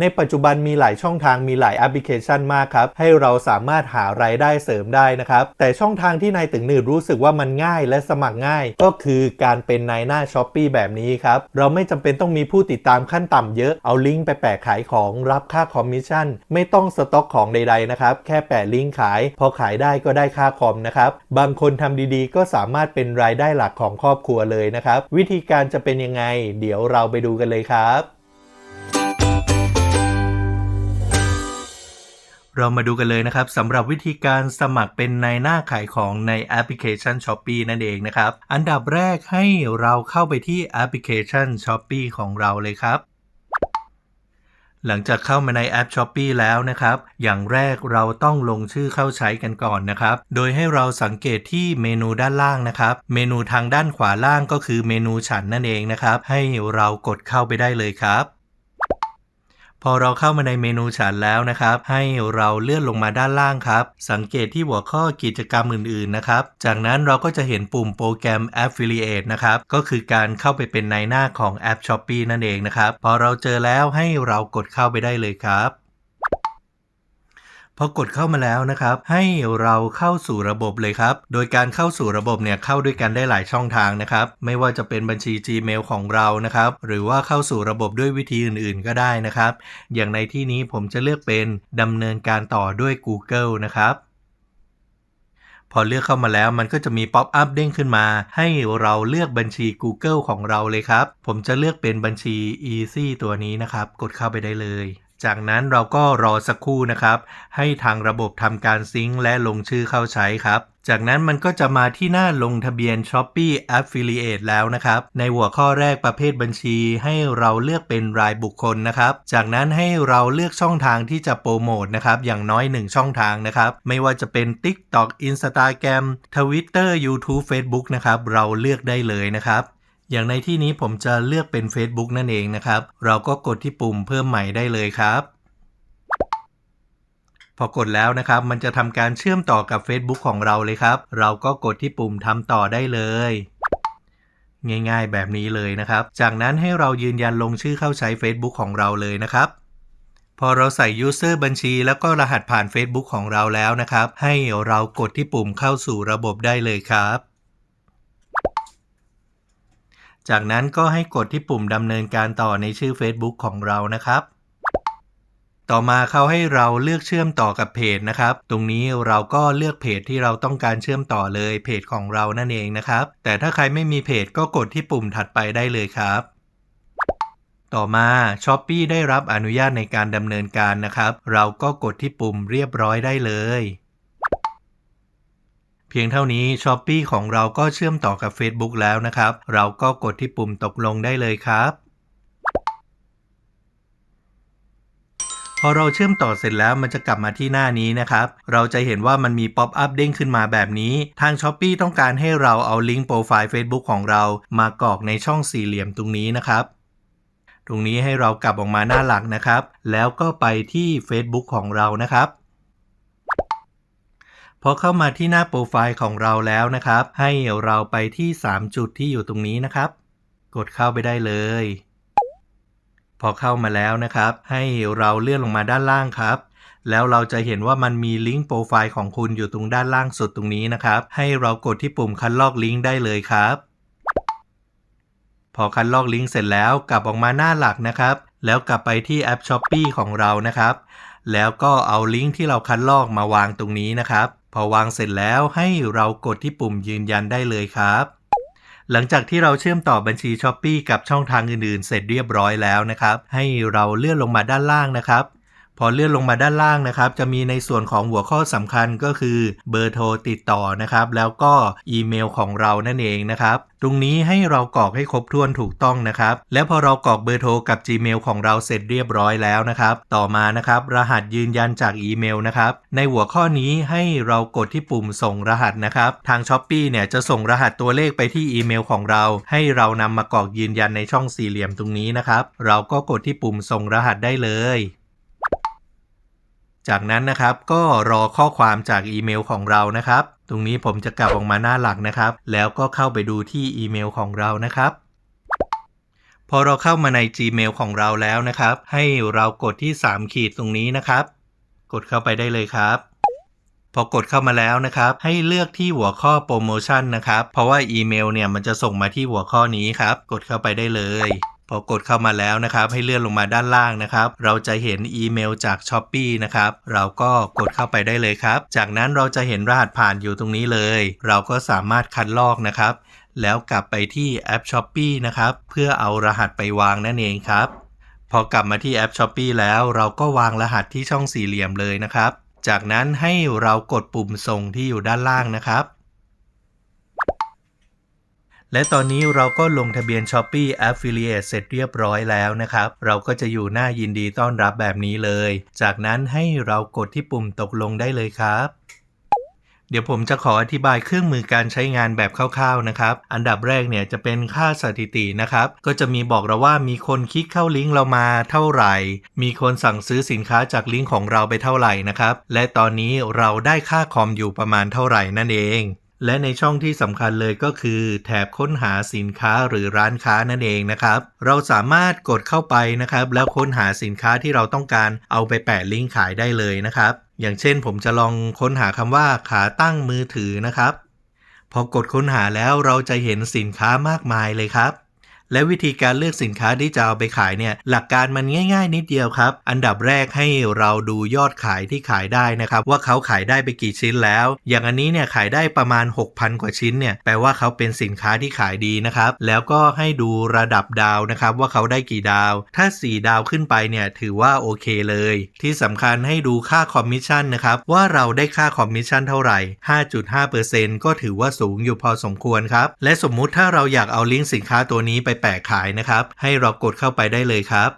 ในปัจจุบันมีหลายช่องทางมีหลายแอปพลิเคชันมากครับ ให้เราสามารถหารายได้เสริมได้นะครับ แต่ช่องทางที่นายตึงหนืดรู้สึกว่ามันง่ายและสมัครง่าย ก็คือการเป็นนายหน้าช้อปปีแบบนี้ครับ เราไม่จำเป็นต้องมีผู้ติดตามขั้นต่ำเยอะเอาลิงก์ไปแปะขายของรับค่าคอมมิชชั่น ไม่ต้องสต็อกของใดๆนะครับ แค่แปะลิงก์ขาย พอขายได้ก็ได้ค่าคอมนะครับบางคนทำดีๆ ก็สามารถเป็นรายได้หลักของครอบครัวเลยนะครับวิธีการจะเป็นยังไง เดี๋ยวเราไปดูกันเลยครับ เรามาดูกันเลยนะครับสำหรับวิธีการสมัครเป็นในหน้าขายของในแอปพลิเคชัน s h อ p e e นั่นเองนะครับ อันดับแรกให้เราเข้าไปที่แอปพลิเคชัน s h อ p e e ของเราเลยครับหลังจากเข้ามาในแอป s h อ p e e แล้วนะครับ อย่างแรกเราต้องลงชื่อเข้าใช้กันก่อนนะครับ โดยให้เราสังเกตที่เมนูด้านล่างนะครับ เมนูทางด้านขวาล่างก็คือเมนูฉันนั่นเองนะครับ ให้เรากดเข้าไปได้เลยครับ พอเราเข้ามาในเมนูฉันแล้วนะครับ ให้เราเลื่อนลงมาด้านล่างครับ สังเกตที่หัวข้อกิจกรรมอื่นๆนะครับ จากนั้นเราก็จะเห็นปุ่มโปรแกรม Affiliate นะครับ ก็คือการเข้าไปเป็นในหน้าของแอป s h อ p e e นั่นเองนะครับ พอเราเจอแล้วให้เรากดเข้าไปได้เลยครับ พอกดเข้ามาแล้วนะครับ ให้เราเข้าสู่ระบบเลยครับ โดยการเข้าสู่ระบบเนี่ยเข้าด้วยกันได้หลายช่องทางนะครับ ไม่ว่าจะเป็นบัญชี Gmail ของเรานะครับ หรือว่าเข้าสู่ระบบด้วยวิธีอื่นๆ ก็ได้นะครับ อย่างในที่นี้ผมจะเลือกเป็นดำเนินการต่อด้วย Google นะครับพอเลือกเข้ามาแล้วมันก็จะมีป๊อปอัพเด้งขึ้นมา ให้เราเลือกบัญชี Google ของเราเลยครับ ผมจะเลือกเป็นบัญชี Easy ตัวนี้นะครับ กดเข้าไปได้เลย จากนั้นเราก็รอสักครู่นะครับ ให้ทางระบบทำการซิงค์และลงชื่อเข้าใช้ครับ จากนั้นมันก็จะมาที่หน้าลงทะเบียน Shopee Affiliate แล้วนะครับ ในหัวข้อแรกประเภทบัญชี ให้เราเลือกเป็นรายบุคคลนะครับ จากนั้นให้เราเลือกช่องทางที่จะโปรโมทนะครับอย่างน้อย 1 ช่องทางนะครับ ไม่ว่าจะเป็น TikTok Instagram Twitter YouTube Facebook นะครับ เราเลือกได้เลยนะครับ อย่างในที่นี้ผมจะเลือกเป็น Facebook นั่นเองนะครับ เราก็กดที่ปุ่มเพิ่มใหม่ได้เลยครับ พอกดแล้วนะครับ มันจะทำการเชื่อมต่อกับ Facebook ของเราเลยครับ เราก็กดที่ปุ่มทำต่อได้เลยง่ายๆ แบบนี้เลยนะครับ จากนั้นให้เรายืนยันลงชื่อเข้าใช้ Facebook ของเราเลยนะครับ พอเราใส่ user บัญชี แล้วก็รหัสผ่าน Facebook ของเราแล้วนะครับ ให้เรากดที่ปุ่มเข้าสู่ระบบได้เลยครับ จากนั้นก็ให้กดที่ปุ่มดำเนินการต่อในชื่อ Facebook ของเรานะครับ ต่อมาเขาให้เราเลือกเชื่อมต่อกับเพจนะครับ ตรงนี้เราก็เลือกเพจที่เราต้องการเชื่อมต่อเลยเพจของเรานั่นเองนะครับ แต่ถ้าใครไม่มีเพจก็กดที่ปุ่มถัดไปได้เลยครับต่อมา s h อ p e e ได้รับอนุญาตในการดำเนินการนะครับ เราก็กดที่ปุ่มเรียบร้อยได้เลย เพียงเท่านี้ s h อ p e e ของเราก็เชื่อมต่อกับ Facebook แล้วนะครับ เราก็กดที่ปุ่มตกลงได้เลยครับพอเราเชื่อมต่อเสร็จแล้วมันจะกลับมาที่หน้านี้นะครับ เราจะเห็นว่ามันมีป๊อปอัพเด้งขึ้นมาแบบนี้ ทาง s h อ p e e ต้องการให้เราเอาลิงก์โปรไฟล์ Facebook ของเรา มากรอกในช่องสี่เหลี่ยมตรงนี้นะครับ ตรงนี้ให้เรากลับออกมาหน้าหลักนะครับ แล้วก็ไปที่ Facebook ของเรานะครับ พอเข้ามาที่หน้าโปรไฟล์ของเราแล้วนะครับ ให้เราไปที่ 3 จุดที่อยู่ตรงนี้นะครับ กดเข้าไปได้เลย พอเข้ามาแล้วนะครับ ให้เราเลื่อนลงมาด้านล่างครับแล้วเราจะเห็นว่ามันมีลิงก์โปรไฟล์ของคุณอยู่ตรงด้านล่างสุดตรงนี้นะครับ ให้เรากดที่ปุ่มคัดลอกลิงก์ได้เลยครับ พอคัดลอกลิงก์เสร็จแล้วกลับออกมาหน้าหลักนะครับ แล้วกลับไปที่แอป s h อ p e e ของเรานะครับ แล้วก็เอาลิงก์ที่เราคัดลอกมาวางตรงนี้นะครับ พอวางเสร็จแล้วให้เรากดที่ปุ่มยืนยันได้เลยครับ หลังจากที่เราเชื่อมต่อบัญชี s h อ p e e กับช่องทางอื่นๆ เสร็จเรียบร้อยแล้วนะครับ ให้เราเลื่อนลงมาด้านล่างนะครับ พอเลื่อนลงมาด้านล่างนะครับ จะมีในส่วนของหัวข้อสำคัญก็คือเบอร์โทรติดต่อนะครับ แล้วก็อีเมลของเรานั่นเองนะครับตรงนี้ให้เรากรอกให้ครบถ้วนถูกต้องนะครับ แล้วพอเรากรอกเบอร์โทรกับ Gmail ของเราเสร็จเรียบร้อยแล้วนะครับ ต่อมานะครับ รหัสยืนยันจากอีเมลนะครับ ในหัวข้อนี้ให้เรากดที่ปุ่มส่งรหัสนะครับ ทาง s h อ p e e เนี่ยจะส่งรหัสตัวเลขไปที่อีเมลของเรา ให้เรานำมากรอกยืนยันในช่องสี่เหลี่ยมตรงนี้นะครับ เราก็กดที่ปุ่มส่งรหัสได้เลย จากนั้นนะครับก็รอข้อความจากอีเมลของเรานะครับ ตรงนี้ผมจะกลับออกมาหน้าหลักนะครับ แล้วก็เข้าไปดูที่อีเมลของเรานะครับ พอเราเข้ามาใน Gmail ของเราแล้วนะครับ ให้เรากดที่ 3 ขีดตรงนี้นะครับ กดเข้าไปได้เลยครับพอกดเข้ามาแล้วนะครับ ให้เลือกที่หัวข้อโปรโมชั่นนะครับ เพราะว่าอีเมลเนี่ยมันจะส่งมาที่หัวข้อนี้ครับ กดเข้าไปได้เลย พอกดเข้ามาแล้วนะครับ ให้เลื่อนลงมาด้านล่างนะครับ เราจะเห็นอีเมลจาก s h อ p e e นะครับ เราก็กดเข้าไปได้เลยครับ จากนั้นเราจะเห็นรหัสผ่านอยู่ตรงนี้เลย เราก็สามารถคัดลอกนะครับ แล้วกลับไปที่แอป s h อ p e e นะครับ เพื่อเอารหัสไปวางนั่นเองครับ พอกลับมาที่แอป s h อ p e e แล้วเราก็วางรหัสที่ช่องสี่เหลี่ยมเลยนะครับ จากนั้นให้เรากดปุ่มส่งที่อยู่ด้านล่างนะครับ และตอนนี้เราก็ลงทะเบียน s h อ p e e Affiliate เสร็จเรียบร้อยแล้วนะครับ เราก็จะอยู่หน้ายินดีต้อนรับแบบนี้เลย จากนั้นให้เรากดที่ปุ่มตกลงได้เลยครับเดี๋ยวผมจะขออธิบายเครื่องมือการใช้งานแบบคร่าวๆนะครับ อันดับแรกเนี่ยจะเป็นค่าสถิตินะครับ ก็จะมีบอกเราว่ามีคนคลิกเข้าลิงก์เรามาเท่าไหร่ มีคนสั่งซื้อสินค้าจากลิงก์ของเราไปเท่าไหร่นะครับ และตอนนี้เราได้ค่าคอมอยู่ประมาณเท่าไหร่นั่นเอง และในช่องที่สำคัญเลยก็คือแถบค้นหาสินค้าหรือร้านค้านั่นเองนะครับ เราสามารถกดเข้าไปนะครับ แล้วค้นหาสินค้าที่เราต้องการเอาไปแปะลิงก์ขายได้เลยนะครับ อย่างเช่นผมจะลองค้นหาคำว่าขาตั้งมือถือนะครับ พอกดค้นหาแล้วเราจะเห็นสินค้ามากมายเลยครับ และวิธีการเลือกสินค้าที่จะเอาไปขายเนี่ยหลักการมันง่าย ๆ นิดเดียวครับ อันดับแรกให้เราดูยอดขายที่ขายได้นะครับ ว่าเขาขายได้ไปกี่ชิ้นแล้ว อย่างอันนี้เนี่ยขายได้ประมาณ 6,000 กว่าชิ้นเนี่ยแปลว่าเขาเป็นสินค้าที่ขายดีนะครับ แล้วก็ให้ดูระดับดาวนะครับ ว่าเขาได้กี่ดาว ถ้า 4 ดาวขึ้นไปเนี่ยถือว่าโอเคเลย ที่สำคัญให้ดูค่าคอมมิชชั่นนะครับว่าเราได้ค่าคอมมิชชั่นเท่าไหร่ 5.5%ก็ถือว่าสูงอยู่พอสมควรครับและสมมุติถ้าเราอยากเอาลิงก์สินค้าตัวนี้ไปแปะขายนะครับ ให้เรากดเข้าไปได้เลยครับ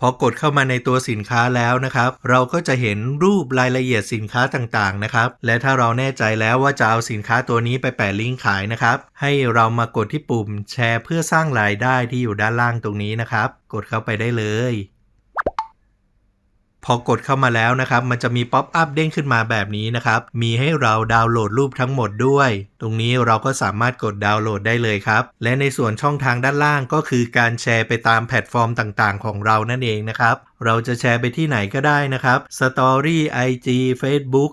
พอกดเข้ามาในตัวสินค้าแล้วนะครับ เราก็จะเห็นรูปรายละเอียดสินค้าต่างๆนะครับ และถ้าเราแน่ใจแล้วว่าจะเอาสินค้าตัวนี้ไปแปะลิงก์ขายนะครับ ให้เรามากดที่ปุ่มแชร์เพื่อสร้างรายได้ที่อยู่ด้านล่างตรงนี้นะครับ กดเข้าไปได้เลย พอกดเข้ามาแล้วนะครับ มันจะมีป๊อปอัพเด้งขึ้นมาแบบนี้นะครับ มีให้เราดาวน์โหลดรูปทั้งหมดด้วย ตรงนี้เราก็สามารถกดดาวน์โหลดได้เลยครับ และในส่วนช่องทางด้านล่างก็คือการแชร์ไปตามแพลตฟอร์มต่างๆ ของเรานั่นเองนะครับ เราจะแชร์ไปที่ไหนก็ได้นะครับ Story IG Facebook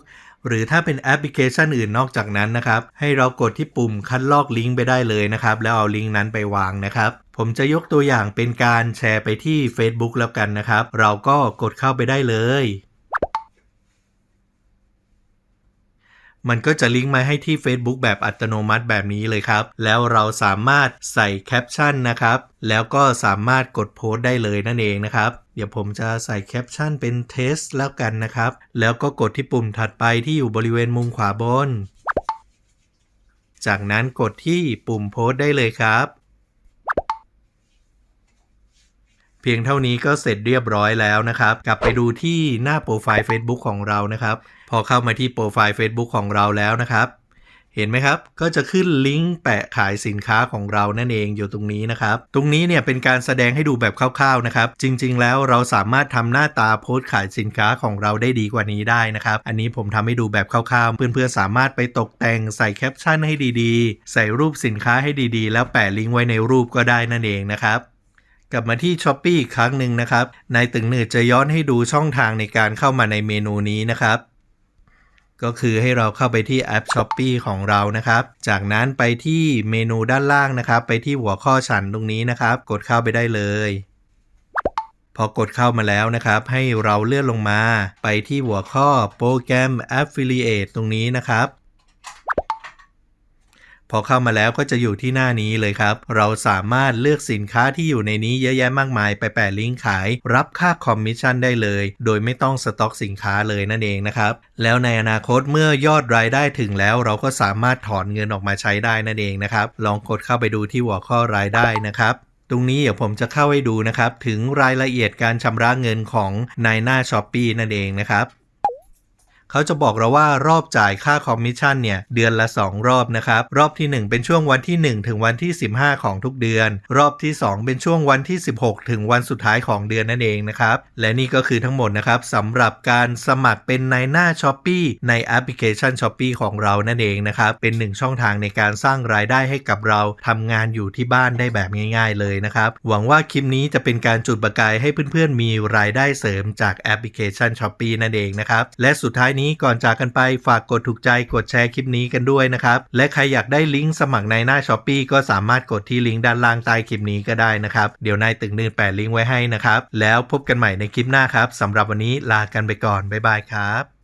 หรือถ้าเป็นแอปพลิเคชันอื่นนอกจากนั้นนะครับ ให้เรากดที่ปุ่มคัดลอกลิงก์ไปได้เลยนะครับ แล้วเอาลิงก์นั้นไปวางนะครับผมจะยกตัวอย่างเป็นการแชร์ไปที่ Facebook แล้วกันนะครับ เราก็กดเข้าไปได้เลย มันก็จะลิงก์มาให้ที่ Facebook แบบอัตโนมัติแบบนี้เลยครับ แล้วเราสามารถใส่แคปชั่นนะครับ แล้วก็สามารถกดโพสต์ได้เลยนั่นเองนะครับ เดี๋ยวผมจะใส่แคปชั่นเป็นเทสแล้วกันนะครับ แล้วก็กดที่ปุ่มถัดไปที่อยู่บริเวณมุมขวาบน จากนั้นกดที่ปุ่มโพสต์ได้เลยครับ เพียงเท่านี้ก็เสร็จเรียบร้อยแล้วนะครับ กลับไปดูที่หน้าโปรไฟล์ Facebook ของเรานะครับ พอเข้ามาที่โปรไฟล์ Facebook ของเราแล้วนะครับ เห็นไหมครับ ก็จะขึ้นลิงก์แปะขายสินค้าของเรานั่นเองอยู่ตรงนี้นะครับ ตรงนี้เนี่ยเป็นการแสดงให้ดูแบบคร่าวๆนะครับ จริง ๆ แล้วเราสามารถทำหน้าตาโพสต์ขายสินค้าของเราได้ดีกว่านี้ได้นะครับ อันนี้ผมทำให้ดูแบบคร่าวๆ เพื่อนๆสามารถไปตกแต่งใส่แคปชั่นให้ดีๆ ใส่รูปสินค้าให้ดีๆ แล้วแปะลิงก์ไว้ในรูปก็ได้นั่นเองนะครับ กลับมาที่ s h อ p e e อีกครั้งหนึ่งนะครับ นายตึงหนืดจะย้อนให้ดูช่องทางในการเข้ามาในเมนูนี้นะครับ ก็คือให้เราเข้าไปที่แอป s h อ p e e ของเรานะครับ จากนั้นไปที่เมนูด้านล่างนะครับ ไปที่หัวข้อฉันตรงนี้นะครับ กดเข้าไปได้เลย พอกดเข้ามาแล้วนะครับ ให้เราเลื่อนลงมา ไปที่หัวข้อโปรแกรม Affiliate ตรงนี้นะครับ พอเข้ามาแล้วก็จะอยู่ที่หน้านี้เลยครับ เราสามารถเลือกสินค้าที่อยู่ในนี้เยอะแยะมากมายไปแปะลิงก์ขาย รับค่าคอมมิชชั่นได้เลย โดยไม่ต้องสต็อกสินค้าเลยนั่นเองนะครับแล้วในอนาคตเมื่อยอดรายได้ถึงแล้ว เราก็สามารถถอนเงินออกมาใช้ได้นั่นเองนะครับ ลองกดเข้าไปดูที่หัวข้อรายได้นะครับตรงนี้เดี๋ยวผมจะเข้าให้ดูนะครับ ถึงรายละเอียดการชำระเงินของนายหน้าช้อปปีนั่นเองนะครับ เขาจะบอกเราว่ารอบจ่ายค่าคอมมิชชั่นเนี่ยเดือนละ 2 รอบนะครับ รอบที่ 1 เป็นช่วงวันที่ 1 ถึงวันที่ 15 ของทุกเดือน รอบที่ 2 เป็นช่วงวันที่ 16 ถึงวันสุดท้ายของเดือนนั่นเองนะครับ และนี่ก็คือทั้งหมดนะครับสำหรับการสมัครเป็นในหน้า s h อ p e e ในแอปพลิเคชัน s h อ p e e ของเรานั่นเองนะครับเป็นหนึ่งช่องทางในการสร้างรายได้ให้กับเราทำงานอยู่ที่บ้านได้แบบง่าย ๆ เลยนะครับหวังว่าคลิปนี้จะเป็นการจุดประกายให้เพื่อนๆมีรายได้เสริมจากแอปพลิเคชัน s h อ p e e นั่นเองนะครับและสุดท้ายนี้ก่อนจากกันไปฝากกดถูกใจกดแชร์คลิปนี้กันด้วยนะครับ และใครอยากได้ลิงก์สมัครในหน้าช้อปปีก็สามารถกดที่ลิงก์ด้านล่างใต้คลิปนี้ก็ได้นะครับ เดี๋ยวนายตึงนึ่งแปะลิงก์ไว้ให้นะครับ แล้วพบกันใหม่ในคลิปหน้าครับสำหรับวันนี้ลากันไปก่อนบ๊ายบายครับ